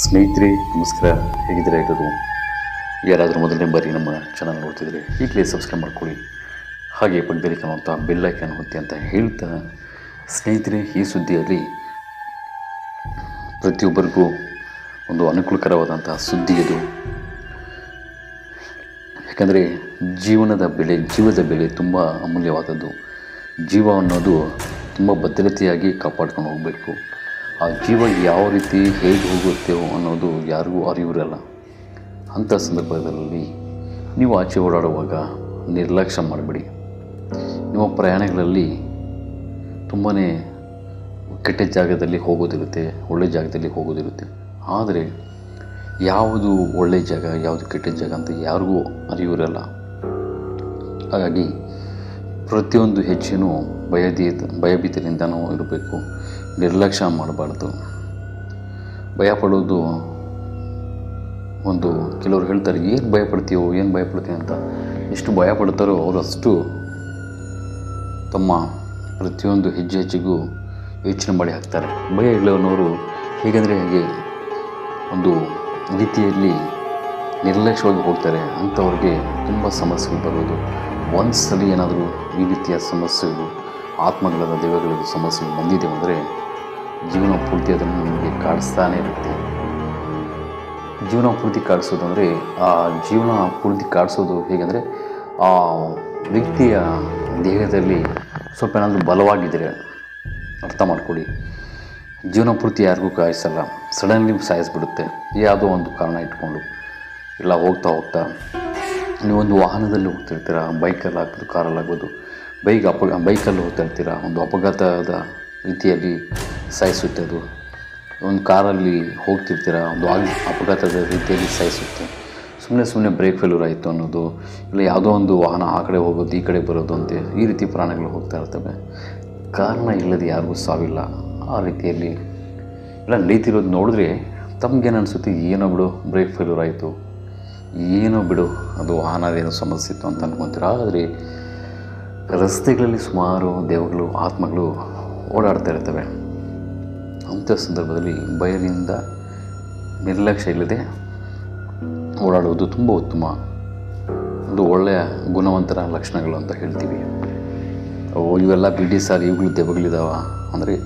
ಸ್ನೇಹಿತರೆ, ನಮಸ್ಕಾರ. ಹೇಗಿದ್ದೀರಾ ಎಲ್ಲರೂ? ಯಾರಾದರೂ ಮೊದಲನೇ ಬಾರಿ ನಮ್ಮ ಚಾನಲ್ ನೋಡ್ತಿದ್ರೆ, ಈಗಲೇ ಸಬ್ಸ್ಕ್ರೈಬ್ ಮಾಡ್ಕೊಳ್ಳಿ. ಹಾಗೆ ಪಕ್ಕದಲ್ಲಿ ಕಾಣುವಂಥ ಬೆಲ್ ಐಕಾನ್ ಹೊತ್ತಿ ಅಂತ ಹೇಳ್ತಾ, ಸ್ನೇಹಿತರೆ, ಈ ಸುದ್ದಿಯಲ್ಲಿ ಪ್ರತಿಯೊಬ್ಬರಿಗೂ ಒಂದು ಅನುಕೂಲಕರವಾದಂತಹ ಸುದ್ದಿ ಇದು. ಯಾಕಂದರೆ, ಜೀವನದ ಬೆಲೆ, ಜೀವದ ಬೆಲೆ ತುಂಬ ಅಮೂಲ್ಯವಾದದ್ದು. ಜೀವ ಅನ್ನೋದು ತುಂಬ ಭದ್ರತೆಯಾಗಿ ಕಾಪಾಡ್ಕೊಂಡು ಹೋಗಬೇಕು. ಆ ಜೀವ ಯಾವ ರೀತಿ ಹೇಗೆ ಹೋಗುತ್ತೆ ಅನ್ನೋದು ಯಾರಿಗೂ ಅರಿವಿರಲ್ಲ. ಅಂಥ ಸಂದರ್ಭದಲ್ಲಿ ನೀವು ಆಚೆ ಓಡಾಡುವಾಗ ನಿರ್ಲಕ್ಷ್ಯ ಮಾಡಬೇಡಿ. ನಿಮ್ಮ ಪ್ರಯಾಣಗಳಲ್ಲಿ ತುಂಬಾ ಕೆಟ್ಟ ಜಾಗದಲ್ಲಿ ಹೋಗೋದಿರುತ್ತೆ, ಒಳ್ಳೆ ಜಾಗದಲ್ಲಿ ಹೋಗೋದಿರುತ್ತೆ. ಆದರೆ ಯಾವುದು ಒಳ್ಳೆಯ ಜಾಗ, ಯಾವುದು ಕೆಟ್ಟ ಜಾಗ ಅಂತ ಯಾರಿಗೂ ಅರಿವಿರಲ್ಲ. ಹಾಗಾಗಿ ಪ್ರತಿಯೊಂದು ಹೆಚ್ಚಿನೂ ಭಯದಿ ಭಯಭೀತಿಯಿಂದನೂ ಇರಬೇಕು. ನಿರ್ಲಕ್ಷ್ಯ ಮಾಡಬಾರ್ದು. ಭಯಪಡೋದು ಒಂದು ಕೆಲವರು ಹೇಳ್ತಾರೆ, ಏನು ಭಯಪಡ್ತೀವೋ ಏನು ಭಯಪಡ್ತೀವಿ ಅಂತ. ಎಷ್ಟು ಭಯ ಪಡ್ತಾರೋ ಅವರು ಅಷ್ಟು ತಮ್ಮ ಪ್ರತಿಯೊಂದು ಹೆಜ್ಜೆ ಹೆಜ್ಜೆಗೂ ಯೋಚನೆ ಮಾಡಿ ಹಾಕ್ತಾರೆ. ಭಯ ಇಲ್ಲವನವರು ಹೇಗೆಂದರೆ ಹೇಗೆ ಒಂದು ರೀತಿಯಲ್ಲಿ ನಿರ್ಲಕ್ಷ್ಯವಾಗಿ ಹೋಗ್ತಾರೆ. ಅಂಥವ್ರಿಗೆ ತುಂಬ ಸಮಸ್ಯೆಗಳು ಬರೋದು ಒಂದು ಸಲ ಏನಾದರೂ ಈ ರೀತಿಯ ಸಮಸ್ಯೆಗಳು ಆತ್ಮಗಳದ ದೇವಗಳಿಗೆ ಸಮಸ್ಯೆ ಬಂದಿದೆ ಅಂದರೆ ಜೀವನ ಪೂರ್ತಿ ಅದನ್ನು ನಮಗೆ ಕಾಡಿಸ್ತಾನೇ ಇರುತ್ತೆ. ಜೀವನ ಪೂರ್ತಿ ಕಾಡಿಸೋದಂದರೆ ಆ ಜೀವನ ಪೂರ್ತಿ ಕಾಡಿಸೋದು ಹೇಗೆಂದರೆ ಆ ವ್ಯಕ್ತಿಯ ದೇಹದಲ್ಲಿ ಸ್ವಲ್ಪ ಏನಾದರೂ ಬಲವಾಗಿದ್ದರೆ ಅರ್ಥ ಮಾಡಿಕೊಡಿ ಜೀವನ ಪೂರ್ತಿ ಯಾರಿಗೂ ಕಾಯಿಸಲ್ಲ. ಸಡನ್ಲಿ ಸಾಯಿಸ್ಬಿಡುತ್ತೆ. ಯಾವುದೋ ಒಂದು ಕಾರಣ ಇಟ್ಕೊಂಡು ಇಲ್ಲ ಹೋಗ್ತಾ ಹೋಗ್ತಾ ನೀವೊಂದು ವಾಹನದಲ್ಲಿ ಹೋಗ್ತಿರ್ತೀರ ಬೈಕಲ್ಲಿ ಆಗ್ಬೋದು ಕಾರಲ್ಲಿ ಆಗ್ಬೋದು ಬೈಕ್ ಅಪ, ಬೈಕಲ್ಲಿ ಹೋಗ್ತಾ ಇರ್ತೀರ ಒಂದು ಅಪಘಾತದ ರೀತಿಯಲ್ಲಿ ಸಾಯಿಸುತ್ತೆ ಅದು. ಒಂದು ಕಾರಲ್ಲಿ ಹೋಗ್ತಿರ್ತೀರ? ಒಂದು ಅಪಘಾತದ ರೀತಿಯಲ್ಲಿ ಸಾಯಿಸುತ್ತೆ. ಸುಮ್ಮನೆ ಸುಮ್ಮನೆ ಬ್ರೇಕ್ ಫೇಲ್ಯೂರ್ ಆಯಿತು ಅನ್ನೋದು, ಇಲ್ಲ ಯಾವುದೋ ಒಂದು ವಾಹನ ಆ ಕಡೆ ಹೋಗೋದು, ಈ ಕಡೆ ಬರೋದು ಅಂತೆ ಈ ರೀತಿ ಪ್ರಾಣಗಳು ಹೋಗ್ತಾ ಇರ್ತವೆ. ಕಾರಣ ಇಲ್ಲದೆ ಯಾರಿಗೂ ಸಾವಿಲ್ಲ. ಆ ರೀತಿಯಲ್ಲಿ ಇಲ್ಲ, ನಡೀತಿರೋದು ನೋಡಿದ್ರೆ ತಮಗೇನು ಅನಿಸುತ್ತೆ? ಏನೋ ಬಿಡು ಬ್ರೇಕ್ ಫೇಲ್ಯೂರ್ ಆಯಿತು. ಏನೋ ಬಿಡು, ಅದು ವಾಹನದೇನೋ ಸಮಸ್ಯೆ ಇತ್ತು ಅಂತ ಅನ್ಕೊತೀರ? ಆದರೆ ರಸ್ತೆಗಳಲ್ಲಿ ಸುಮಾರು ದೇವಗಳು ಆತ್ಮಗಳು ಓಡಾಡ್ತಾ ಇರ್ತವೆ. ಅಂಥ ಸಂದರ್ಭದಲ್ಲಿ ಬಯಲಿನಿಂದ ನಿರ್ಲಕ್ಷ್ಯ ಇಲ್ಲದೆ ಓಡಾಡುವುದು ತುಂಬ ಉತ್ತಮ. ಒಂದು ಒಳ್ಳೆಯ ಗುಣವಂತರ ಲಕ್ಷಣಗಳು ಅಂತ ಹೇಳ್ತೀವಿ. ಓ, ಇವೆಲ್ಲ ಬಿಡಿ ಸರ್ ಇವುಗಳು ದೆವ್ವಗಳಿದಾವ. ಅಂದರೆ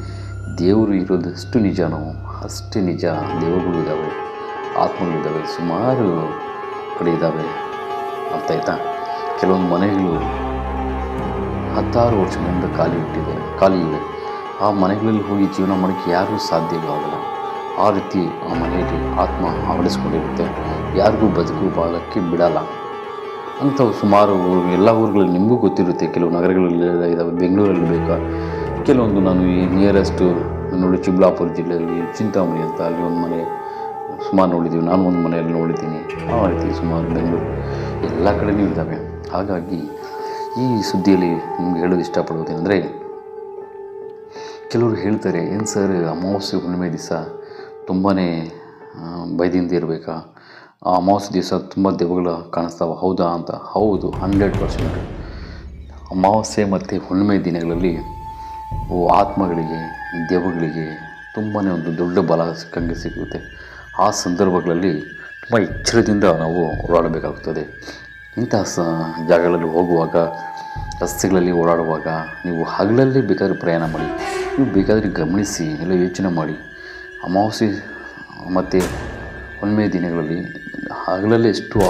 ದೇವರು ಇರೋದಷ್ಟು ನಿಜನೋ ಅಷ್ಟೇ ನಿಜ ದೇವಗಳು ಇದ್ದಾವೆ ಆತ್ಮಗಳಿದ್ದಾವೆ ಸುಮಾರು ಕಡೆ ಇದ್ದಾವೆ ಅರ್ಥ ಆಯ್ತಾ? ಕೆಲವೊಂದು ಮನೆಗಳು ಹತ್ತಾರು ವರ್ಷಗಳಿಂದ ಖಾಲಿ ಇಟ್ಟಿದೆ ಖಾಲಿ ಇವೆ ಆ ಮನೆಗಳಲ್ಲಿ ಹೋಗಿ ಜೀವನ ಮಾಡೋಕ್ಕೆ ಯಾರಿಗೂ ಸಾಧ್ಯವಾಗಲ್ಲ ಆ ರೀತಿ ಆ ಮನೆಯಲ್ಲಿ ಆತ್ಮ ಆವರಿಸ್ಕೊಂಡಿರುತ್ತೆ ಯಾರಿಗೂ ಬದುಕು ಬಾಳಕ್ಕೆ ಬಿಡಲ್ಲ. ಅಂಥವು ಸುಮಾರು ಎಲ್ಲ ಊರುಗಳಲ್ಲಿ ನಿಮಗೂ ಗೊತ್ತಿರುತ್ತೆ. ಕೆಲವು ನಗರಗಳಲ್ಲಿ ಇದ್ದಾವೆ ಬೆಂಗಳೂರಲ್ಲಿ ಬೇಕಾ? ಕೆಲವೊಂದು ನಾನು ಈ ನಿಯರೆಸ್ಟು ನೋಡಿ ಚಿಕ್ಕಬಳ್ಳಾಪುರ ಜಿಲ್ಲೆಯಲ್ಲಿ ಚಿಂತಾಮಣಿ ಅಂತ ಅಲ್ಲಿ ಒಂದು ಮನೆ ಸುಮಾರು ನೋಡಿದ್ದೀವಿ. ನಾನು ಒಂದು ಮನೆಯಲ್ಲಿ ನೋಡಿದ್ದೀನಿ. ಆ ರೀತಿ ಸುಮಾರು ಬೆಂಗಳೂರು. ಎಲ್ಲ ಕಡೆಯೂ ಇದ್ದಾವೆ ಹಾಗಾಗಿ ಈ ಸುದ್ದಿಯಲ್ಲಿ ನಿಮ್ಗೆ ಹೇಳೋದು ಇಷ್ಟಪಡೋದೇನೆಂದರೆ ಕೆಲವರು ಹೇಳ್ತಾರೆ, ಏನು ಸರ್, ಅಮಾವಾಸ್ಯೆ ಹುಣ್ಣಿಮೆ ದಿವಸ ತುಂಬಾ ಭಯದಿಂದ ಇರಬೇಕಾ? ಆ ಅಮಾವಾಸ್ಯೆ ದಿವಸ ತುಂಬ ದೆವ್ವಗಳು ಕಾಣಿಸ್ತಾವೆ, ಹೌದಾ ಅಂತ? ಹೌದು, ಹಂಡ್ರೆಡ್ ಪರ್ಸೆಂಟ್. ಅಮಾವಾಸ್ಯೆ ಮತ್ತು ಹುಣ್ಣಿಮೆ ದಿನಗಳಲ್ಲಿ ಆತ್ಮಗಳಿಗೆ, ದೆವ್ವಗಳಿಗೆ ತುಂಬಾ ಒಂದು ದೊಡ್ಡ ಬಲ ಸಿಕ್ಕಂಗೆ ಸಿಗುತ್ತೆ. ಆ ಸಂದರ್ಭಗಳಲ್ಲಿ ತುಂಬ ಎಚ್ಚರದಿಂದ ನಾವು ಓಡಾಡಬೇಕಾಗುತ್ತದೆ ಇಂತಹ ಸ ಜಾಗಗಳಲ್ಲಿ ಹೋಗುವಾಗ, ರಸ್ತೆಗಳಲ್ಲಿ ಓಡಾಡುವಾಗ ನೀವು ಹಗಲಲ್ಲಿ ಬೇಕಾದರೆ ಪ್ರಯಾಣ ಮಾಡಿ, ನೀವು ಬೇಕಾದರೆ ಗಮನಿಸಿ, ಎಲ್ಲ ಯೋಚನೆ ಮಾಡಿ. ಅಮಾವಾಸ್ಯೆ ಮತ್ತು ಹುಣ್ಣಿಮೆ ದಿನಗಳಲ್ಲಿ ಹಗಲಲ್ಲಿ ಎಷ್ಟು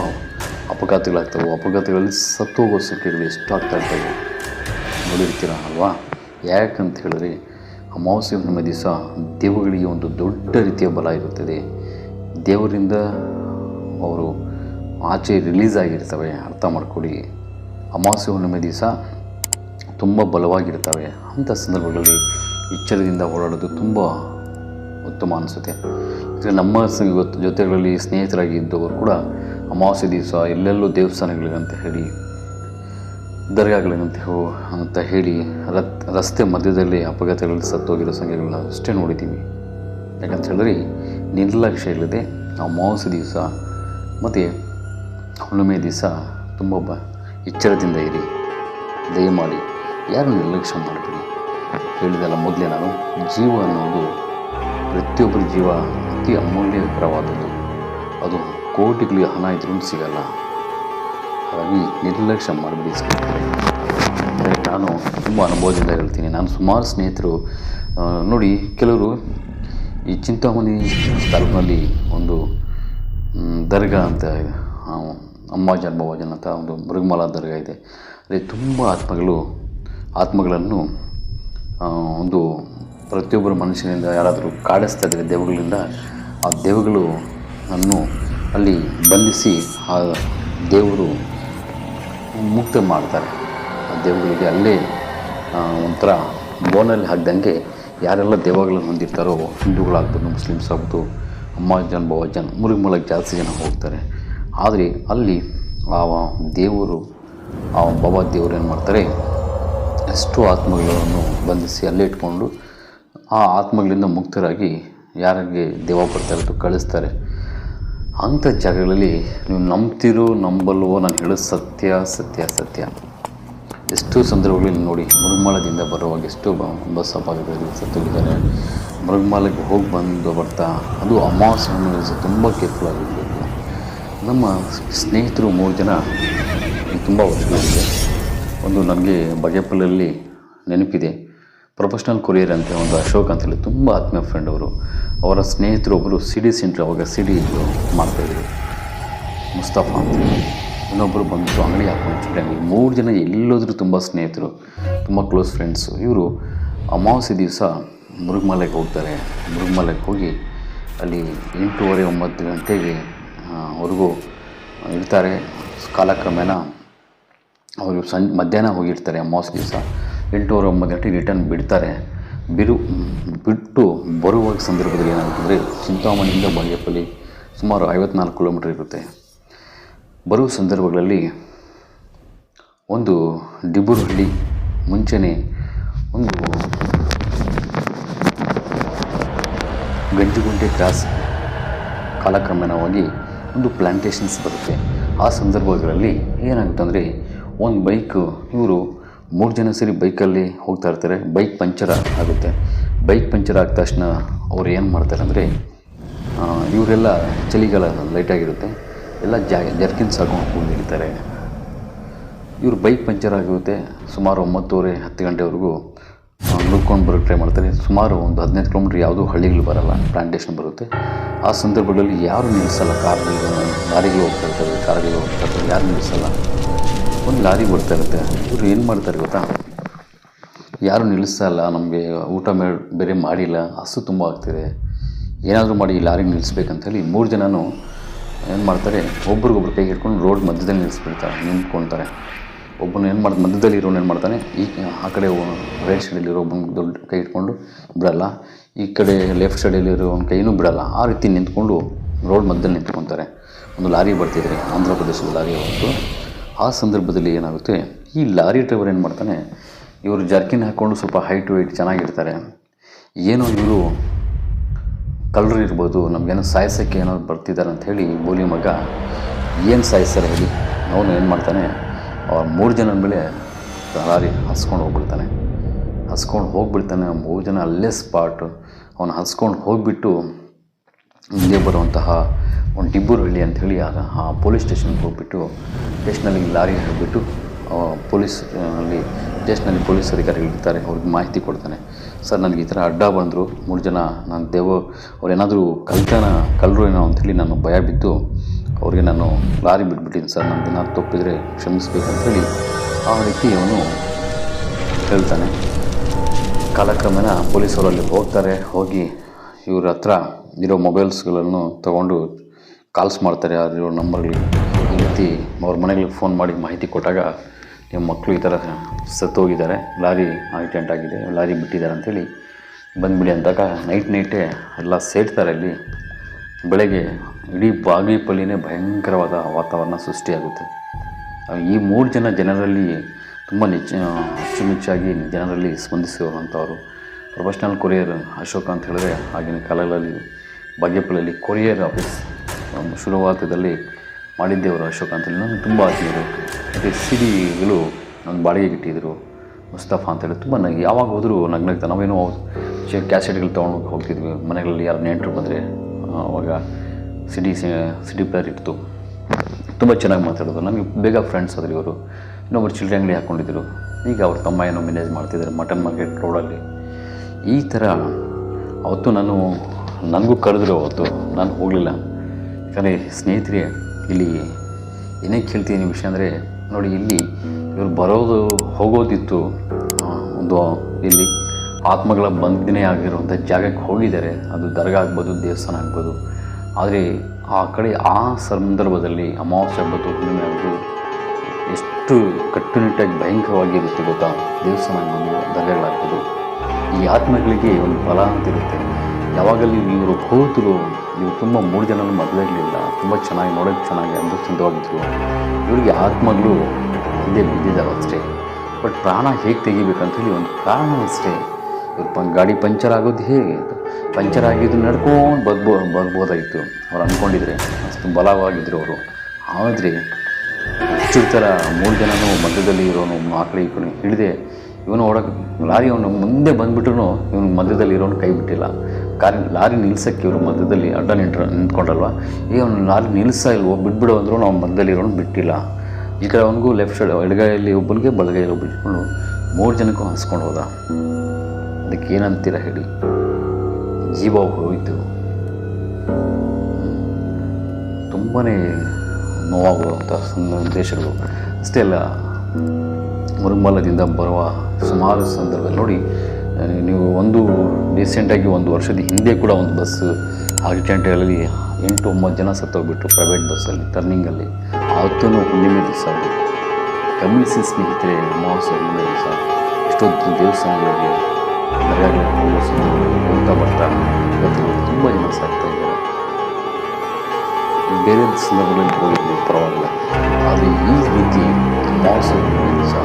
ಅಪಘಾತಗಳಾಗ್ತವೆ, ಅಪಘಾತಗಳಲ್ಲಿ ಸತ್ತು ಹೋಗೋ ಸಂಖ್ಯೆಗಳು ಎಷ್ಟು ಆಗ್ತಾ ಇರ್ತವೆ ನೋಡಿರ್ತೀರ ಅಲ್ವಾ? ಯಾಕಂತ ಹೇಳಿದ್ರೆ ಅಮಾವಾಸ್ಯೆ, ಹುಣ್ಣಿಮೆ ದಿವಸ ದೇವಗಳಿಗೆ ಒಂದು ದೊಡ್ಡ ರೀತಿಯ ಬಲ ಇರುತ್ತದೆ. ದೇವರಿಂದ ಅವರು ಆಚೆ ರಿಲೀಸ್ ಆಗಿರ್ತವೆ ಅರ್ಥ ಮಾಡ್ಕೊಳ್ಳಿ. ಅಮಾವಾಸ್ಯ ಹುಣ್ಣಿಮೆ ದಿವಸ ತುಂಬ ಬಲವಾಗಿರ್ತವೆ ಅಂಥ ಸಂದರ್ಭಗಳಲ್ಲಿ ಎಚ್ಚರದಿಂದ ಓಡಾಡೋದು ತುಂಬ ಉತ್ತಮ ಅನಿಸುತ್ತೆ. ನಮ್ಮ ಇವತ್ತು ಜೊತೆಗಳಲ್ಲಿ ಸ್ನೇಹಿತರಾಗಿ ಇದ್ದವರು ಕೂಡ ಅಮಾವಾಸ್ಯ ದಿವಸ ಎಲ್ಲೆಲ್ಲೂ ದೇವಸ್ಥಾನಗಳಿಗಂತ ಹೇಳಿ, ದರ್ಗಾಗಳಿಗಂತ ಹೋ, ಅಂತ ಹೇಳಿ ರತ್, ರಸ್ತೆ ಮಧ್ಯದಲ್ಲಿ ಅಪಘಾತಗಳಲ್ಲಿ ಸತ್ತೋಗಿರೋ ಸಂಖ್ಯೆಗಳನ್ನ ಅಷ್ಟೇ ನೋಡಿದ್ದೀವಿ ಯಾಕಂತ ಹೇಳಿದ್ರೆ ನಿರ್ಲಕ್ಷ್ಯ ಇಲ್ಲದೆ ಅಮಾವಾಸ್ಯೆ ದಿವಸ ಮತ್ತು ಹುಣ್ಣಿಮೆ ದಿವಸ ತುಂಬ ಬ ಎಚ್ಚರದಿಂದ ಇರಿ. ದಯಮಾಡಿ ಯಾರನ್ನು ನಿರ್ಲಕ್ಷ್ಯ ಮಾಡಬೇಡಿ. ಹೇಳಿದಲ್ಲ ಮೊದಲೇ ನಾನು, ಜೀವ ಅನ್ನೋದು ಪ್ರತಿಯೊಬ್ಬರ ಜೀವ ಅತಿ ಅಮೂಲ್ಯಕರವಾದದ್ದು. ಅದು ಕೋಟಿಗಳಿಗೆ ಹಣ ಇದ್ರೂ ಸಿಗಲ್ಲ. ಹಾಗಾಗಿ ನಿರ್ಲಕ್ಷ್ಯ ಮಾಡಬೇಡಿ ಸ್ನೇಹಿತರೆ. ನಾನು ತುಂಬ ಅನುಭವದಿಂದ ಹೇಳ್ತೀನಿ. ನಾನು ಸುಮಾರು ಸ್ನೇಹಿತರು ನೋಡಿ ಕೆಲವರು ಈ ಚಿಂತಾಮಣಿ ತಾಲೂಕಿನಲ್ಲಿ ಒಂದು ದರ್ಗಾ ಅಂತ ಆ, ಅಮ್ಮಾಜನ್ ಅಂತ ಒಂದು ಮೃಗಮಾಲ ದರ್ಗಾ ಇದೆ. ಅಲ್ಲಿ ತುಂಬ ಆತ್ಮಗಳು ಆತ್ಮಗಳನ್ನು ಒಂದು ಪ್ರತಿಯೊಬ್ಬರು ಮನುಷ್ಯನಿಂದ ಯಾರಾದರೂ ಕಾಡಿಸ್ತಾ ಇದ್ದಾರೆ ದೇವಗಳಿಂದ ಆ ದೇವಗಳು ಅನ್ನು ಅಲ್ಲಿ ಬಂಧಿಸಿ ಆ ದೇವರು ಮುಕ್ತ ಮಾಡ್ತಾರೆ. ಆ ದೇವಗಳಿಗೆ ಅಲ್ಲೇ ಒಂಥರ ಬೋನಲ್ಲಿ ಹಾಕ್ದಂಗೆ ಯಾರೆಲ್ಲ ದೇವಗಳನ್ನು ಹೊಂದಿರ್ತಾರೋ ಹಿಂದೂಗಳಾಗ್ಬೋದು ಮುಸ್ಲಿಮ್ಸ್ ಆಗ್ಬೋದು ಅಮ್ಮಾಜನ್ ಭವಾಜನ್ ಮುರುಗಮಲಕ್ಕೆ ಜಾಸ್ತಿ ಜನ ಹೋಗ್ತಾರೆ. ಆದರೆ ಅಲ್ಲಿ ಆ ದೇವರು ಆ ಬಾಬಾ ದೇವರು ಏನು ಮಾಡ್ತಾರೆ? ಎಷ್ಟು ಆತ್ಮಗಳನ್ನು ಬಂಧಿಸಿ ಅಲ್ಲೇ ಇಟ್ಕೊಂಡು ಆ ಆತ್ಮಗಳಿಂದ ಮುಕ್ತರಾಗಿ ಯಾರಿಗೆ ದೇವ ಬರ್ತಾ ಇರುತ್ತೋ ಕಳಿಸ್ತಾರೆ. ಅಂಥ ಜಾಗಗಳಲ್ಲಿ ನೀವು ನಂಬ್ತಿರೋ, ನಂಬಲ್ವೋ, ನಾನು ಹೇಳೋದು ಸತ್ಯ ಸತ್ಯ ಸತ್ಯ. ಎಷ್ಟೋ ಸಂದರ್ಭಗಳಲ್ಲಿ ನೋಡಿ ಮುರುಗಮಾಲದಿಂದ ಬರುವಾಗ ಎಷ್ಟೋ ಬಸ್ ಅಪಘಾತಗಳಲ್ಲಿ ಸತ್ತೋಗಿದ್ದಾರೆ. ಮೃಗ್ಮಾಲಕ್ಕೆ ಹೋಗಿ ಬಂದು ಬರ್ತಾ, ಅದು ಅಮಾವಾಸ್ಯ ತುಂಬ ಕೇರ್ಫುಲ್ ಆಗಿರಬೇಕು. ನಮ್ಮ ಸ್ನೇಹಿತರು ಮೂರು ಜನ ತುಂಬ ವರ್ಷಗಳಿದೆ. ಒಂದು ನನಗೆ ಬಗೆಪಲ್ಲಲ್ಲಿ ನೆನಪಿದೆ. ಪ್ರೊಫೆಷ್ನಲ್ ಕೊರಿಯರ್ ಅಂತ ಒಂದು ಅಶೋಕ್ ಅಂತೇಳಿ ತುಂಬ ಆತ್ಮೀಯ ಫ್ರೆಂಡ್ ಅವರು. ಅವರ ಸ್ನೇಹಿತರು ಒಬ್ಬರು ಸಿ ಡಿ ಸೆಂಟ್ರ್ ಅವಾಗ ಸಿ ಡಿ ಮಾಡ್ತಾಯಿದ್ರು ಮುಸ್ತಫಾ ಅಂತ. ಇನ್ನೊಬ್ಬರು ಬಂದು ಅಂಗಡಿ ಹಾಕೊಂಡು ಮೂರು ಜನ ಎಲ್ಲೋದ್ರೂ ತುಂಬ ಸ್ನೇಹಿತರು, ತುಂಬ ಕ್ಲೋಸ್ ಫ್ರೆಂಡ್ಸು ಇವರು ಅಮಾವಾಸ್ಯೆ ದಿವಸ ಮೃಗಮಲೆಗೆ ಹೋಗ್ತಾರೆ. ಮೃಗಮಲೆಗೆ ಹೋಗಿ ಅಲ್ಲಿ ಎಂಟೂವರೆ ಒಂಬತ್ತು ಗಂಟೆಗೆ ಆ, ವರೆಗೂ ಇರ್ತಾರೆ. ಕಾಲಕ್ರಮೇಣ ಅವರು ಸಂ ಮಧ್ಯಾಹ್ನ ಹೋಗಿರ್ತಾರೆ ಅಮಾವಾಸ್ಯೆ ದಿವಸ. ಎಂಟೂವರೆ ಒಂಬತ್ತು ಗಂಟೆಗೆ ರಿಟರ್ನ್ ಬಿಡ್ತಾರೆ. ಬಿರು ಬಿಟ್ಟು ಬರುವ ಸಂದರ್ಭದಲ್ಲಿ ಏನಾಗುತ್ತೆ ಅಂದರೆ ಚಿಂತಾಮಣಿಯಿಂದ ಬಾಗೇಪಲ್ಲಿ ಸುಮಾರು ಐವತ್ನಾಲ್ಕು ಕಿಲೋಮೀಟ್ರ್ ಇರುತ್ತೆ. ಬರುವ ಸಂದರ್ಭಗಳಲ್ಲಿ ಒಂದು ಡಿಬುರಹಳ್ಳಿ ಮುಂಚೆನೇ ಒಂದು ಗಂಜಿಗುಂಟೆ ಕ್ರಾಸ್ ಕಾಲಕ್ರಮೇಣವಾಗಿ ಒಂದು ಪ್ಲ್ಯಾಂಟೇಷನ್ಸ್ ಬರುತ್ತೆ. ಆ ಸಂದರ್ಭಗಳಲ್ಲಿ ಏನಾಗುತ್ತೆ ಅಂದರೆ, ಒಂದು ಬೈಕು ಇವರು ಮೂರು ಜನ ಸೇರಿ ಬೈಕಲ್ಲಿ ಹೋಗ್ತಾ ಇರ್ತಾರೆ. ಬೈಕ್ ಪಂಚರ್ ಆಗುತ್ತೆ. ಬೈಕ್ ಪಂಚರ್ ಆದ ತಕ್ಷಣ ಅವ್ರು ಏನು ಮಾಡ್ತಾರೆ ಅಂದರೆ ಇವರೆಲ್ಲ ಚಳಿಗಾಲ ಲೈಟಾಗಿರುತ್ತೆ ಎಲ್ಲ ಜಾ ಜರ್ಕಿನ್ಸ್ ಹಾಕೊಂಡು ಹೋಗಿ ಹಿಡಿತಾರೆ ಇವರು ಬೈಕ್ ಪಂಚರ್ ಆಗಿರುತ್ತೆ. ಸುಮಾರು ಒಂಬತ್ತುವರೆ ಹತ್ತು ಗಂಟೆವರೆಗೂ ನುಡ್ಕೊಂಡು ಬರೋಕ್ಕೆ ಟ್ರೈ ಮಾಡ್ತಾರೆ ಸುಮಾರು ಒಂದು ಹದಿನೈದು ಕಿಲೋಮೀಟ್ರ್ ಯಾವುದೂ ಹಳ್ಳಿಗಳು ಬರಲ್ಲ ಪ್ಲಾಂಟೇಷನ್ ಬರುತ್ತೆ. ಆ ಸಂದರ್ಭದಲ್ಲಿ ಯಾರು ನಿಲ್ಲಿಸಲ್ಲ ಕಾರ್ಗಳು ಲಾರಿಗೆ ಹೋಗ್ತಾ ಇರ್ತಾರೆ ಕಾರ್ಗಳು ಹೋಗ್ತಾ ಇರ್ತಾರೆ, ಯಾರು ನಿಲ್ಲಿಸಲ್ಲ? ಒಂದು ಲಾರಿ ಬರ್ತಾ ಇರುತ್ತೆ. ಇವರು ಏನು ಮಾಡ್ತಾರೆ ಗೊತ್ತಾ? ಯಾರು ನಿಲ್ಲಿಸಲ್ಲ ನಮಗೆ ಊಟ ಬೇರೆ ಮಾಡಿಲ್ಲ, ಹಸು ತುಂಬ ಆಗ್ತಿದೆ. ಏನಾದರೂ ಮಾಡಿ ಈ ಲಾರಿ ನಿಲ್ಲಿಸ್ಬೇಕಂತೇಳಿ ಮೂರು ಜನನೂ ಏನು ಮಾಡ್ತಾರೆ, ಒಬ್ರಿಗೊಬ್ರು ಕೈ ಹಿಡ್ಕೊಂಡು ರೋಡ್ ಮಧ್ಯದಲ್ಲಿ ನಿಲ್ಲಿಸ್ಬಿಡ್ತಾರೆ ನಿಂತ್ಕೊಳ್ತಾರೆ ಒಬ್ಬನು ಏನು ಮಾಡ್ತಾನೆ ಮಧ್ಯದಲ್ಲಿ ಇರೋನು ಏನು ಮಾಡ್ತಾನೆ? ಈ, ಆ ಕಡೆ ರೈಟ್ ಸೈಡಲ್ಲಿರೋ ಒಬ್ಬನ ದೊಡ್ಡ ಕೈ ಇಟ್ಕೊಂಡು ಬಿಡಲ್ಲ. ಈ ಕಡೆ ಲೆಫ್ಟ್ ಸೈಡಲ್ಲಿರೋ ಒಂದು ಕೈನೂ ಬಿಡಲ್ಲ. ಆ ರೀತಿ ನಿಂತ್ಕೊಂಡು ರೋಡ್ ಮಧ್ಯದಲ್ಲಿ ನಿಂತ್ಕೊತಾರೆ. ಒಂದು ಲಾರಿ ಬರ್ತಿದ್ರೆ ಆಂಧ್ರ ಪ್ರದೇಶದ ಲಾರಿ ಬಂತು ಆ ಸಂದರ್ಭದಲ್ಲಿ ಏನಾಗುತ್ತೆ? ಈ ಲಾರಿ ಡ್ರೈವರ್ ಏನು ಮಾಡ್ತಾನೆ? ಇವರು ಜರ್ಕಿನ್ ಹಾಕ್ಕೊಂಡು ಸ್ವಲ್ಪ ಹೈಟ್ ವೆಯ್ಟ್ ಚೆನ್ನಾಗಿರ್ತಾರೆ ಏನೋ ಇವರು ಕಳ್ಳರು ಇರ್ಬೋದು, ನಮಗೇನೋ ಸಾಯಿಸೋಕ್ಕೆ ಏನೋ ಬರ್ತಿದ್ದಾರೆ ಅಂತ ಹೇಳಿ ಬೋಲಿ ಮಗ ಏನು ಸಾಯಿಸ್ತಾರೆ ಹೇಳಿ. ಅವನು ಏನು ಮಾಡ್ತಾನೆ? ಅವ್ರ ಮೂರು ಜನ ಮೇಲೆ ಲಾರಿ ಹಸ್ಕೊಂಡು ಹೋಗ್ಬಿಡ್ತಾನೆ. ಹಸ್ಕೊಂಡು ಹೋಗ್ಬಿಡ್ತಾನೆ ಮೂರು ಜನ ಅಲ್ಲೇ ಸ್ಪಾಟ್ ಅವನು ಹಸ್ಕೊಂಡು ಹೋಗಿಬಿಟ್ಟು ಮುಂದೆ ಬರುವಂತಹ ಒಂದು ಡಿಬ್ಬೂರಹಳ್ಳಿ ಅಂಥೇಳಿ ಆಗ ಆ ಪೊಲೀಸ್ ಸ್ಟೇಷನ್ಗೆ ಹೋಗ್ಬಿಟ್ಟು ಸ್ಟೇಷನಲ್ಲಿ ಲಾರಿ ಹೇಳಿಬಿಟ್ಟು ಪೊಲೀಸ್ ಅಲ್ಲಿ ಸ್ಟೇಷನಲ್ಲಿ ಪೊಲೀಸ್ ಅಧಿಕಾರಿಗಳು ಇರ್ತಾರೆ, ಅವ್ರಿಗೆ ಮಾಹಿತಿ ಕೊಡ್ತಾನೆ. ಸರ್, ನನಗೆ ಈ ಥರ ಅಡ್ಡ ಬಂದರು. ಮೂರು ಜನ, ನಾನು ದೇವ ಅವ್ರೇನಾದರೂ ಕಳ್ತನ ಕಳ್ಳರು ಏನೋ ಅಂಥೇಳಿ ನಾನು ಭಯ ಬಿದ್ದು ಅವ್ರಿಗೆ ನಾನು ಲಾರಿ ಬಿಟ್ಬಿಟ್ಟಿದ್ದೀನಿ ಸರ್. ನನ್ನ ದಿನ ತಪ್ಪಿದರೆ ಕ್ಷಮಿಸ್ಬೇಕಂತೇಳಿ ಆ ರೀತಿ ಅವನು ಹೇಳ್ತಾನೆ. ಕಾಲಕ್ರಮೇಣ ಪೊಲೀಸರು ಅಲ್ಲಿ ಹೋಗ್ತಾರೆ. ಹೋಗಿ ಇವ್ರ ಹತ್ರ ಇರೋ ಮೊಬೈಲ್ಸ್ಗಳನ್ನು ತಗೊಂಡು ಕಾಲ್ಸ್ ಮಾಡ್ತಾರೆ. ಯಾರಿರೋ ನಂಬರ್ಗಳಿಗೆ ಈ ರೀತಿ ಅವ್ರ ಮನೆಗಳಿಗೆ ಫೋನ್ ಮಾಡಿ ಮಾಹಿತಿ ಕೊಟ್ಟಾಗ ನಿಮ್ಮ ಮಕ್ಕಳು ಈ ಥರ ಸತ್ತೋಗಿದ್ದಾರೆ. ಲಾರಿ ಆಕ್ಸಿಡೆಂಟ್ ಆಗಿದೆ. ಲಾರಿ ಬಿಟ್ಟಿದ್ದಾರೆ ಅಂಥೇಳಿ ಬಂದ್ಬಿಡಿ ಅಂದಾಗ ನೈಟ್ ನೈಟೇ ಎಲ್ಲ ಸೇರ್ತಾರೆ ಅಲ್ಲಿ. ಬೆಳಗ್ಗೆ ಇಡೀ ಬಾಗೇಪಲ್ಲಿನೇ ಭಯಂಕರವಾದ ವಾತಾವರಣ ಸೃಷ್ಟಿಯಾಗುತ್ತೆ. ಈ ಮೂರು ಜನ ಜನರಲ್ಲಿ ತುಂಬ ನಿಚ್ಚ ಅಚ್ಚುಮೆಚ್ಚಾಗಿ ಜನರಲ್ಲಿ ಸ್ಪಂದಿಸಿರುವಂಥವ್ರು ಪ್ರೊಫೆಷ್ನಲ್ ಕೊರಿಯರ್ ಅಶೋಕ ಅಂತ ಹೇಳಿದ್ರೆ ಆಗಿನ ಕಾಲಗಳಲ್ಲಿ ಬಾಗೇಪಲ್ಲಿಯಲ್ಲಿ ಕೊರಿಯರ್ ಆಫೀಸ್ ಶುರುವಾತದಲ್ಲಿ ಮಾಡಿದ್ದೇವರು ಅಶೋಕ ಅಂತೇಳಿ ನನಗೆ ತುಂಬ ಆತ್ಮೀಯರು ಮತ್ತು ಸಿಡಿಗಳು ನನ್ನ ಬಾಡಿಗೆ ಇಟ್ಟಿದ್ದರು ಮುಸ್ತಫಾ ಅಂತೇಳಿ ತುಂಬ ನನಗೆ ಯಾವಾಗ ಹೋದರೂ ನಗ್ನಾಗ್ತಾ, ನಾವೇನೋ ಕ್ಯಾಸೆಟ್ಗಳು ತೊಗೊಂಡು ಹೋಗ್ತಿದ್ವಿ. ಮನೆಗಳಲ್ಲಿ ಯಾರು ನೆಂಟರು ಬಂದರೆ ಅವಾಗ ಸಿಟಿ ಸಿಟಿ ಪ್ಲೇಯರ್ ಇತ್ತು ತುಂಬ ಚೆನ್ನಾಗಿ ಮಾತಾಡೋದು. ನನಗೆ ಬೇಗ ಫ್ರೆಂಡ್ಸ್ ಆದರು ಇವರು. ಇನ್ನೊಬ್ಬರು ಚಿಲ್ಡ್ರೆ ಅಂಗಡಿ ಹಾಕ್ಕೊಂಡಿದ್ದರು ಈಗ ಅವ್ರ ತಮ್ಮ ಏನೋ ಮ್ಯಾನೇಜ್ ಮಾಡ್ತಿದ್ದಾರೆ ಮಟನ್ ಮಾರ್ಕೆಟ್ ರೋಡಲ್ಲಿ ಈ ಥರ ಅವತ್ತು ನಾನು, ನನಗೂ ಕರೆದ್ರು ಅವತ್ತು. ನಾನು ಹೋಗಲಿಲ್ಲ. ಯಾಕಂದರೆ ಸ್ನೇಹಿತರೆ, ಇಲ್ಲಿ ಏನೇ ಕೇಳ್ತೀನಿ ವಿಷಯ ಅಂದರೆ, ನೋಡಿ ಇಲ್ಲಿ ಇವರು ಬರೋದು ಹೋಗೋದಿತ್ತು. ಒಂದು ಇಲ್ಲಿ ಆತ್ಮಗಳ ಬಂದಿನೇ ಆಗಿರುವಂಥ ಜಾಗಕ್ಕೆ ಹೋಗಿದ್ದಾರೆ. ಅದು ದರ್ಗಾ ಆಗ್ಬೋದು, ದೇವಸ್ಥಾನ ಆಗ್ಬೋದು. ಆದರೆ ಆ ಕಡೆ, ಆ ಸಂದರ್ಭದಲ್ಲಿ ಅಮಾವಾಸ್ಯ ಹಬ್ಬದ ಹುಣ್ಣಿಮೆ ಎಷ್ಟು ಕಟ್ಟುನಿಟ್ಟಾಗಿ ಭಯಂಕರವಾಗಿರುತ್ತೆ ಗೊತ್ತಾ? ದೇವಸ್ಥಾನ ಬಂದು ದರ್ಗಾಗಳಾಗ್ಬೋದು. ಈ ಆತ್ಮಗಳಿಗೆ ಒಂದು ಫಲ ಅಂತಿರುತ್ತೆ ಯಾವಾಗಲೂ ಇವರು ಹೋದರು ಇವರು ತುಂಬ ಮೂರು ಜನನೂ ಮದುವೆಗಳಿಲ್ಲ ತುಂಬ ಚೆನ್ನಾಗಿ ನೋಡೋಕ್ಕೆ ಚೆನ್ನಾಗಿ ಅಂದು ಚಂದವಾಗಿದ್ದರು ಇವರಿಗೆ ಆತ್ಮಗಳು ಹಿಂದೆ ಬಿದ್ದಿದ್ದಾವೆ ಅಷ್ಟೇ. ಬಟ್ ಪ್ರಾಣ ಹೇಗೆ ತೆಗಿಬೇಕಂತೇಳಿ ಒಂದು ಕಾರಣ ಅಷ್ಟೇ. ಇವ್ರ ಗಾಡಿ ಪಂಚರ್ ಆಗೋದು ಹೇಗೆ ಪಂಚರ್ ಆಗಿದ್ದು ನಡ್ಕೊಂಡು ಬಗ್ಬೋ ಬಗ್ಬೋದಾಗಿತ್ತು ಅವ್ರು ಅಂದ್ಕೊಂಡಿದ್ರೆ ಅಷ್ಟು ಬಲವಾಗಿದ್ದರು ಅವರು. ಆದರೆ ಹೆಚ್ಚು ಥರ ಮೂರು ಜನನು ಮಧ್ಯದಲ್ಲಿ ಇರೋನು ಆ ಕಡೆ ಈ ಕಡೆ ಹಿಡಿದೆ ಇವನು ಓಡಕ್ಕೆ ಲಾರಿ ಅವನು ಮುಂದೆ ಬಂದುಬಿಟ್ರು ಇವನು ಮಧ್ಯದಲ್ಲಿ ಇರೋನು ಕೈ ಬಿಟ್ಟಿಲ್ಲ. ಕಾರ್, ಲಾರಿ ನಿಲ್ಸಕ್ಕೆ ಇವರು ಮಧ್ಯದಲ್ಲಿ ಅಡ್ಡ ನಿಂಟ್ರ ನಿಂತ್ಕೊಂಡಲ್ವ ಈಗ ಅವನು ಲಾರಿ ನಿಲ್ಸ ಇಲ್ವೋ, ಬಿಟ್ಬಿಡು ಅಂದರೂ ನಾವು ಮಧ್ಯದಲ್ಲಿ ಇರೋನು ಬಿಟ್ಟಿಲ್ಲ. ಈ ಕಡೆ ಅವನಿಗೂ ಲೆಫ್ಟ್ ಸೈಡ್ ಎಡಗೈಯಲ್ಲಿ ಒಬ್ಬನಿಗೆ ಬಲಗೈಯಲ್ಲಿ ಒಬ್ಬ ಬಿಟ್ಕೊಂಡು ಮೂರು ಜನಕ್ಕೂ ಹಾಸ್ಕೊಂಡು ಹೋದ. ಅದಕ್ಕೆ ಏನಂತೀರ ಹೇಳಿ. ಜೀವ ಹೋಯಿತು ತುಂಬಾ ನೋವಾಗುವಂಥ ಸಂದೇಶಗಳು ಅಷ್ಟೇ ಅಲ್ಲ ಮುರುಮಲದಿಂದ ಬರುವ ಸುಮಾರು ಸಂದರ್ಭದಲ್ಲಿ ನೋಡಿ ನೀವು ಒಂದು ರೀಸೆಂಟಾಗಿ ಒಂದು ವರ್ಷದ ಹಿಂದೆ ಕೂಡ ಒಂದು ಬಸ್ ಆಕ್ಸಿಡೆಂಟ್ಗಳಲ್ಲಿ ಎಂಟು ಒಂಬತ್ತು ಜನ ಸತ್ತೋಗ್ಬಿಟ್ಟು ಪ್ರೈವೇಟ್ ಬಸ್ಸಲ್ಲಿ ಟರ್ನಿಂಗಲ್ಲಿ ಆವತ್ತೂ ಹುಣ್ಣಿಮೆ ದಿವಸ. ಗಮನಿಸಿ ಸ್ನೇಹಿತರೆ ಮಹೋತ್ಸವ ಹುಣ್ಣಿಮೆ ದಿವಸ. ಎಷ್ಟೊಂದು ದೇವಸ್ಥಾನಗಳಿಗೆ ಮರ್ಯಾದೆ ಹೋಗ್ತಾ ಬರ್ತಾ ಇವತ್ತು ತುಂಬ ಜನ ಸಾಕ್ತಾ ಇದ್ದಾರೆ ಬೇರೆ ಸಂದರ್ಭಗಳಲ್ಲಿ ಹೋಗಿದ್ದು ಪರವಾಗಿಲ್ಲ. ಆದರೆ ಈ ರೀತಿ ಲಾಸ್ ಸಹ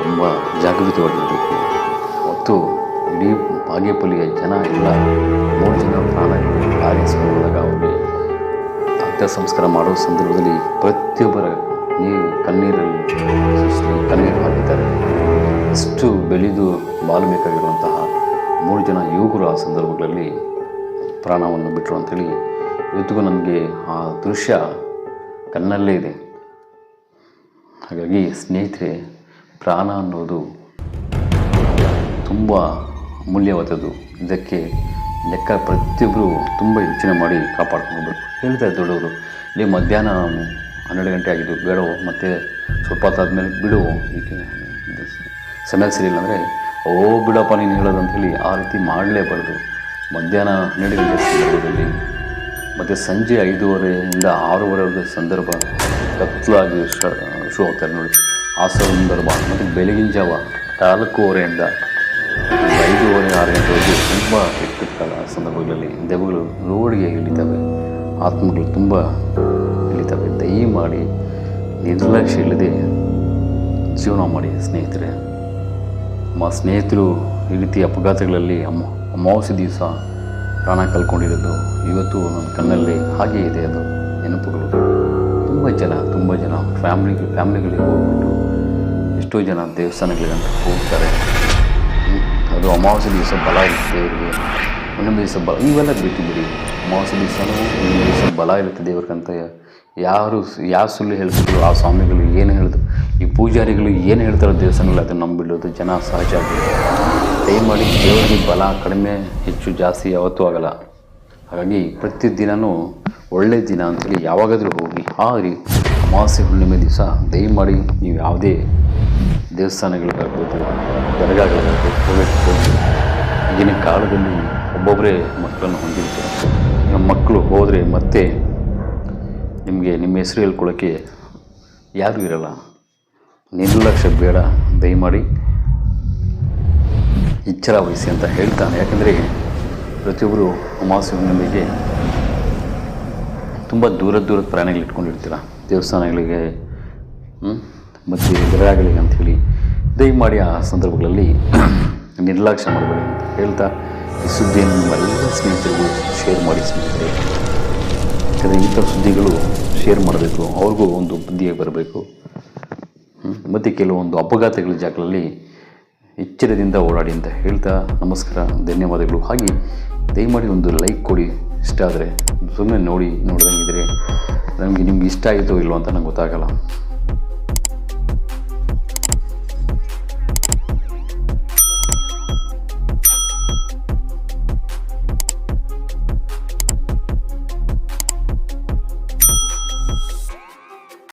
ತುಂಬ ಜಾಗೃತವಾಗಿರಬೇಕು. ಮತ್ತು ಇಡೀ ಬಾಗೇಪಲ್ಲಿಯ ಜನ ಎಲ್ಲ ಮೂರು ಜನ ಪ್ರಾಣ ಆರಿಸಿಕೊಂಡಾಗ ಅವರಿಗೆ ಅಂತ್ಯ ಸಂಸ್ಕಾರ ಮಾಡೋ ಸಂದರ್ಭದಲ್ಲಿ ಪ್ರತಿಯೊಬ್ಬರ ನೀವು ಕಣ್ಣೀರಲ್ಲಿ ಕಣ್ಣೀರು ಹಾಕಿದ್ದಾರೆ. ಅಷ್ಟು ಬೆಳೆದು ಬಾಳಬೇಕಾಗಿರುವಂತಹ ಮೂರು ಜನ ಯುವಕರು ಆ ಸಂದರ್ಭಗಳಲ್ಲಿ ಪ್ರಾಣವನ್ನು ಬಿಟ್ಟರು ಅಂಥೇಳಿ ಇವತ್ತಿಗೂ ನನಗೆ ಆ ದೃಶ್ಯ ಕಣ್ಣಲ್ಲೇ ಇದೆ. ಹಾಗಾಗಿ ಸ್ನೇಹಿತರೆ, ಪ್ರಾಣ ಅನ್ನೋದು ತುಂಬ ಅಮೂಲ್ಯವಾದದ್ದು. ಇದಕ್ಕೆ ಲೆಕ್ಕ ಪ್ರತಿಯೊಬ್ಬರು ತುಂಬ ಯೋಚನೆ ಮಾಡಿ ಕಾಪಾಡ್ಕೊಳ್ಬೇಕು ಹೇಳ್ತಾರೆ ದೊಡ್ಡವರು. ಇಲ್ಲಿ ಮಧ್ಯಾಹ್ನ ಹನ್ನೆರಡು ಗಂಟೆ ಆಗಿದ್ದು ಬೇಡವೋ, ಮತ್ತು ಸ್ವಲ್ಪ ಹೊತ್ತಾದ್ಮೇಲೆ ಬಿಡು ಸಮಯ ಸರಿಯಿಲ್ಲ ಅಂದರೆ ಓ ಬಿಡಪ್ಪ, ನೀನು ಹೇಳೋದು ಹೇಳಿ ಆ ರೀತಿ ಮಾಡಲೇಬಾರ್ದು. ಮಧ್ಯಾಹ್ನ ಹನ್ನೆರಡು ಗಂಟೆ ಸಂದರ್ಭದಲ್ಲಿ, ಮತ್ತು ಸಂಜೆ ಐದೂವರೆಯಿಂದ ಆರೂವರೆವರೆಗೆ ಸಂದರ್ಭ ಕತ್ತಲಾಗಿ ಶುರು ಆಗ್ತಾರೆ ನೋಡಿ. ಆ ಸಂದರ್ಭ, ಮತ್ತು ಬೆಳಗಿನ ಜಾವ ನಾಲ್ಕೂವರೆಯಿಂದ ಐದೂವರೆ ಆರು ಗಂಟೆವರೆಗೆ ತುಂಬ ಕೆಟ್ಟ ಸಂದರ್ಭಗಳಲ್ಲಿ ದೆವ್ವಗಳು ರೋಡ್ಗೆ ಇಳಿತವೆ. ಆತ್ಮಗಳು ತುಂಬ ಇಳಿತವೆ. ದಯಮಾಡಿ ನಿರ್ಲಕ್ಷ್ಯ ಇಲ್ಲದೆ ಜೀವನ ಮಾಡಿ ಸ್ನೇಹಿತರೆ. ನಮ್ಮ ಸ್ನೇಹಿತರು ಈ ರೀತಿ ಅಪಘಾತಗಳಲ್ಲಿ ಅಮ್ಮ, ಅಮಾವಾಸ್ಯ ದಿವಸ ಪ್ರಾಣ ಕಳ್ಕೊಂಡಿರೋದು ಇವತ್ತು ನನ್ನ ಕಣ್ಣಲ್ಲಿ ಹಾಗೇ ಇದೆ ಅದು ನೆನಪುಗಳು. ತುಂಬ ಜನ ತುಂಬ ಜನ ಫ್ಯಾಮ್ಲಿ, ಫ್ಯಾಮ್ಲಿಗಳಿಗೆ ಹೋಗ್ಬಿಟ್ಟು ಎಷ್ಟೋ ಜನ ದೇವಸ್ಥಾನಗಳಿಗೆ ಅಂತ ಹೋಗ್ತಾರೆ. ಅದು ಅಮಾವಾಸ್ಯ ದಿವಸ ಬಲ ಇರುತ್ತೆ ದೇವರಿಗೆ. ಒಂದೊಂದು ದಿವಸ ಬಲ, ಇವೆಲ್ಲ ಬಿಟ್ಟು ಬಿಡಿ. ಅಮಾವಾಸ್ಯ ದಿವಸನೂ ಒಂದೊಂದು ದಿವಸ ಬಲ ಇರುತ್ತೆ ದೇವ್ರಿಗಂತ ಯಾರು ಯಾವ ಸುಳ್ಳು ಹೇಳ್ತಿದ್ರು, ಆ ಸ್ವಾಮಿಗಳು ಏನು ಹೇಳಿದ್ರು, ಈ ಪೂಜಾರಿಗಳು ಏನು ಹೇಳ್ತಾರೋ ದೇವಸ್ಥಾನಗಳು ಅದನ್ನು ನಂಬಿಡೋದು ಜನ ಸಹಜ ದಯಮಾಡಿ ದೇವರಿಗೆ ಬಲ ಕಡಿಮೆ, ಹೆಚ್ಚು ಜಾಸ್ತಿ ಯಾವತ್ತೂ ಆಗಲ್ಲ. ಹಾಗಾಗಿ ಪ್ರತಿದಿನವೂ ಒಳ್ಳೆಯ ದಿನ ಅಂತೇಳಿ ಯಾವಾಗಾದರೂ ಹೋಗಿ ಹಾರಿ ಅಮಾವಾಸ್ಯೆ ಹುಣ್ಣಿಮೆ ದಿವಸ ದಯಮಾಡಿ ನೀವು ಯಾವುದೇ ದೇವಸ್ಥಾನಗಳಿಗಾಗ್ಬೋದು, ದರ್ಗಾಗಳಿಗಾಗ್ಬೋದು ಈಗಿನ ಕಾಲದಲ್ಲಿ ಒಬ್ಬೊಬ್ಬರೇ ಮಕ್ಕಳನ್ನು ಹೊಂದಿರ್ತಾರೆ. ಮಕ್ಕಳು ಹೋದರೆ ಮತ್ತೆ ನಿಮಗೆ ನಿಮ್ಮ ಹೆಸರು ಹೇಳ್ಕೊಳ್ಳೋಕ್ಕೆ ಯಾರೂ ಇರಲ್ಲ. ನಿರ್ಲಕ್ಷ್ಯ ಬೇಡ, ದಯಮಾಡಿ ಎಚ್ಚರ ವಹಿಸಿ ಅಂತ ಹೇಳ್ತಾನೆ. ಯಾಕಂದರೆ ಪ್ರತಿಯೊಬ್ಬರು ಅಮಾವಾಸ್ಯ ಹುಣ್ಣಿಮೆಗೆ ತುಂಬ ದೂರ ದೂರದ ಪ್ರಾಣಿಗಳು ಇಟ್ಕೊಂಡಿರ್ತೀರ. ದೇವಸ್ಥಾನಗಳಿಗೆ? ಮತ್ತು ಗ್ರಹಗಳಿಗೆ ಅಂಥೇಳಿ ದಯಮಾಡಿ ಆ ಸಂದರ್ಭಗಳಲ್ಲಿ ನಿರ್ಲಕ್ಷ್ಯ ಮಾಡಬೇಡಿ ಅಂತ ಹೇಳ್ತಾ ಈ ಸುದ್ದಿಯನ್ನು ನಿಮ್ಮೆಲ್ಲ ಸ್ನೇಹಿತರಿಗೂ ಶೇರ್ ಮಾಡಿ ಸ್ನೇಹಿತರೆ. ಯಾಕಂದರೆ ಇಂಥ ಸುದ್ದಿಗಳು ಶೇರ್ ಮಾಡಬೇಕು, ಅವ್ರಿಗೂ ಒಂದು ಬುದ್ಧಿಯಾಗಿ ಬರಬೇಕು. ಮತ್ತು ಕೆಲವೊಂದು ಅಪಘಾತಗಳ ಜಾಗಗಳಲ್ಲಿ ಎಚ್ಚರದಿಂದ ಓಡಾಡಿ ಅಂತ ಹೇಳ್ತಾ ನಮಸ್ಕಾರ, ಧನ್ಯವಾದಗಳು. ಹಾಗೆ ದಯಮಾಡಿ ಒಂದು ಲೈಕ್ ಕೊಡಿ, ಇಷ್ಟ ಆದರೆ ಸುಮ್ಮನೆ ನೋಡಿ ನೋಡಿದಂಗಿದ್ರೆ ನಮಗೆ ನಿಮ್ಗೆ ಇಷ್ಟ ಆಯಿತೋ ಇಲ್ಲೋ ಅಂತ ನಂಗೆ ಗೊತ್ತಾಗಲ್ಲ.